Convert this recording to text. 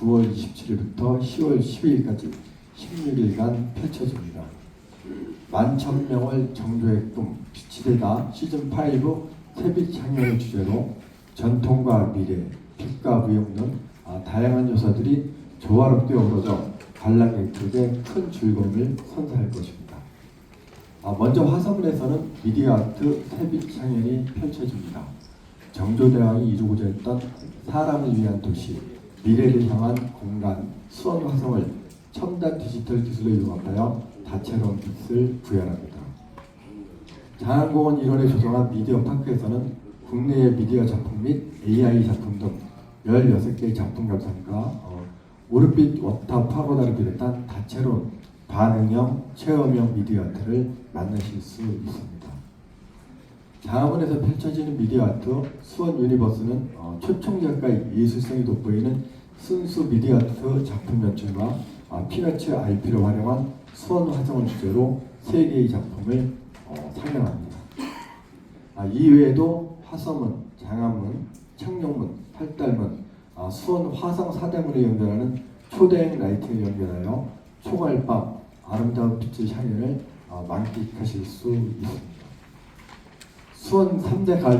9월 27일부터 10월 12일까지 16일간 펼쳐집니다. 만천명을 꿈 빛이되다 시즌5 세빛 창년을 주제로 전통과 미래, 빛과 등 아, 다양한 요소들이 조화롭게 어우러져 관람객들에게 큰 즐거움을 선사할 것입니다. 아, 먼저 화성문에서는 미디어 아트 세빛 창연이 펼쳐집니다. 정조대왕이 이루고자 했던 사람을 위한 도시, 미래를 향한 공간, 수원 화성을 첨단 디지털 기술로 융합하여 다채로운 빛을 구현합니다. 장안공원 1월에 조성한 미디어 파크에서는 국내의 미디어 작품 및 AI 작품 등 16개의 작품 감상과 어, 오르빛 워터 파고다를 비롯한 다채로운 반응형, 체험형 미디어 아트를 만나실 수 있습니다. 장학원에서 펼쳐지는 미디어 아트 수원 유니버스는 어, 초청 작가의 예술성이 돋보이는 순수 미디어 아트 작품 연출과 아, 피너츠 IP를 활용한 수원 화성을 주제로 세 개의 작품을 어, 상영합니다. 아, 이외에도 화성문, 장안문, 창녕문, 팔달문, 아, 수원 화성 사대문을 연결하는 초대형 라이트를 연결하여 초갈밤 아름다운 빛의 향연을 아, 만끽하실 수 있습니다. 수원 3대 가을